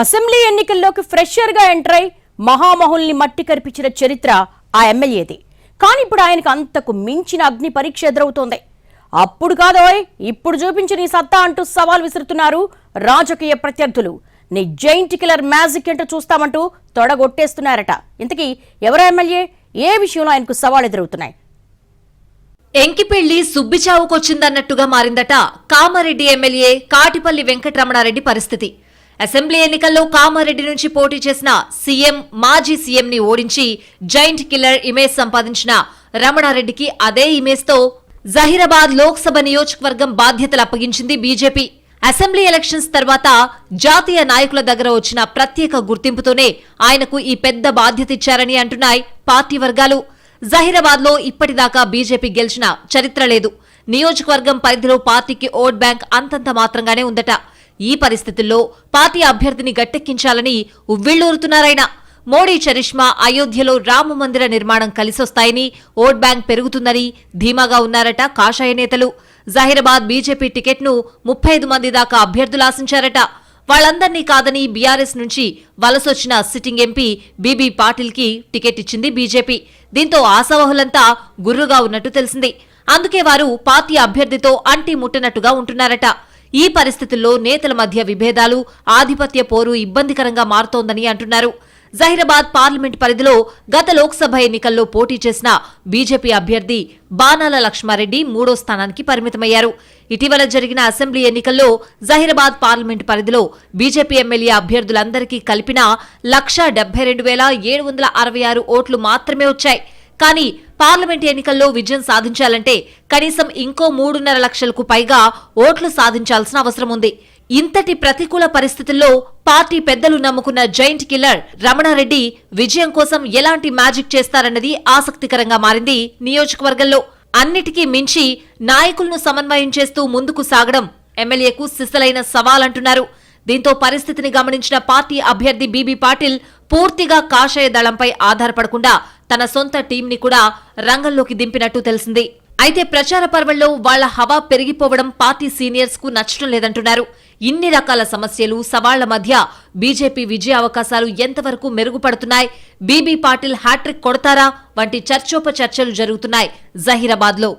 Assembly ఎన్నికల్లోకి ఫ్రెషర్గా enter అయి మహామహుల్ని మట్టి కరిపించిన చరిత్ర ఆ ఎమ్మెల్యేది. కానీ ఇప్పుడు ఆయనకు అంతకు మించిన అగ్ని పరీక్ష ఎదురవుతోంది. అప్పుడు కాదోయ్ ఇప్పుడు చూపించిన ఈ సత్తా అంటూ సవాల్ విసురుతున్నారు రాజకీయ ప్రత్యర్థులు. నీ జైంట్ కిలర్ మ్యాజిక్ ఏంటో చూస్తామంటూ తొడగొట్టేస్తున్నారట. ఇంతకీ ఎవరు ఎమ్మెల్యే? ఏ విషయంలో ఆయనకు సవాల్ ఎదురవుతున్నాయి? ఎంకిపెళ్ళి సుబ్బిచావుకొచ్చిందన్నట్టుగా మారిందట కామారెడ్డి ఎమ్మెల్యే కాటిపల్లి వెంకటరమణారెడ్డి పరిస్థితి. అసెంబ్లీ ఎన్నికల్లో కామారెడ్డి నుంచి పోటీ చేసిన సీఎం మాజీ సీఎంని ఓడించి జైంట్ కిల్లర్ ఇమేజ్ సంపాదించిన రమణారెడ్డికి అదే ఇమేజ్తో జహీరాబాద్ లోక్సభ నియోజకవర్గం బాధ్యతలు అప్పగించింది బీజేపీ. అసెంబ్లీ ఎలక్షన్స్ తర్వాత జాతీయ నాయకుల దగ్గర వచ్చిన ప్రత్యేక గుర్తింపుతోనే ఆయనకు ఈ పెద్ద బాధ్యత ఇచ్చారని అంటున్నాయి పార్టీ వర్గాలు. జహీరాబాద్లో ఇప్పటిదాకా బీజేపీ గెలిచిన చరిత్ర లేదు. నియోజకవర్గం పరిధిలో పార్టీకి ఓట్ బ్యాంక్ అంతంత మాత్రంగానే ఉందట. ఈ పరిస్థితుల్లో పార్టీ అభ్యర్థిని గట్టెక్కించాలని ఉవ్విళ్ళూరుతున్నారాయన మోడీ చరిష్మా అయోధ్యలో రామ మందిర నిర్మాణం కలిసొస్తాయని ఓట్ బ్యాంక్ పెరుగుతుందని ధీమాగా ఉన్నారట కాషాయ నేతలు. జహీరాబాద్ బీజేపీ టికెట్ను ముప్పై ఐదు మంది దాకా అభ్యర్థులు ఆశించారట. వాళ్ళందర్నీ కాదని బీఆర్ఎస్ నుంచి వలసొచ్చిన సిట్టింగ్ ఎంపీ బీబీ పాటిల్కి టికెట్ ఇచ్చింది బీజేపీ. దీంతో ఆశావహులంతా గుర్రుగా ఉన్నట్టు తెలిసింది. అందుకే వారు పార్టీ అభ్యర్థితో అంటి ముట్టనట్టుగా ఉంటున్నారట. ఈ పరిస్థితుల్లో నేతల మధ్య విభేదాలు ఆధిపత్య పోరు ఇబ్బందికరంగా మారుతోందని అంటున్నారు. జహీరాబాద్ పార్లమెంట్ పరిధిలో గత లోక్సభ ఎన్నికల్లో పోటీ చేసిన బీజేపీ అభ్యర్థి బానాల లక్ష్మారెడ్డి మూడో స్థానానికి పరిమితమయ్యారు. ఇటీవల జరిగిన అసెంబ్లీ ఎన్నికల్లో జహీరాబాద్ పార్లమెంట్ పరిధిలో బీజేపీ ఎమ్మెల్యే అభ్యర్థులందరికీ కలిపిన లక్షా డెబ్బై రెండు వేల ఏడు వందల అరవై ఆరు ఓట్లు మాత్రమే వచ్చాయి. కానీ పార్లమెంట్ ఎన్నికల్లో విజయం సాధించాలంటే కనీసం ఇంకో మూడున్నర లక్షలకు పైగా ఓట్లు సాధించాల్సిన అవసరం ఉంది. ఇంతటి ప్రతికూల పరిస్థితుల్లో పార్టీ పెద్దలు నమ్ముకున్న జైంట్ కిల్లర్ రమణారెడ్డి విజయం కోసం ఎలాంటి మ్యాజిక్ చేస్తారన్నది ఆసక్తికరంగా మారింది నియోజకవర్గంలో. అన్నిటికీ మించి నాయకులను సమన్వయం చేస్తూ ముందుకు సాగడం ఎమ్మెల్యేకు సిసలైన సవాలంటున్నారు. దీంతో పరిస్థితిని గమనించిన పార్టీ అభ్యర్థి బీబీ పాటిల్ పూర్తిగా కాషాయ దళంపై ఆధారపడకుండా తన సొంత టీంని కూడా రంగంలోకి దింపినట్టు తెలిసింది. అయితే ప్రచార పర్వంలో వాళ్ళ హవా పెరిగిపోవడం పార్టీ సీనియర్స్కు నచ్చడం లేదంటున్నారు. ఇన్ని రకాల సమస్యలు సవాళ్ళ మధ్య బీజేపీ విజయ అవకాశాలు ఎంతవరకు మెరుగుపడుతున్నాయి? బీబీ పాటిల్ హ్యాట్రిక్ కొడతారా? వంటి చర్చోపచర్చలు జరుగుతున్నాయి జహీరాబాద్లో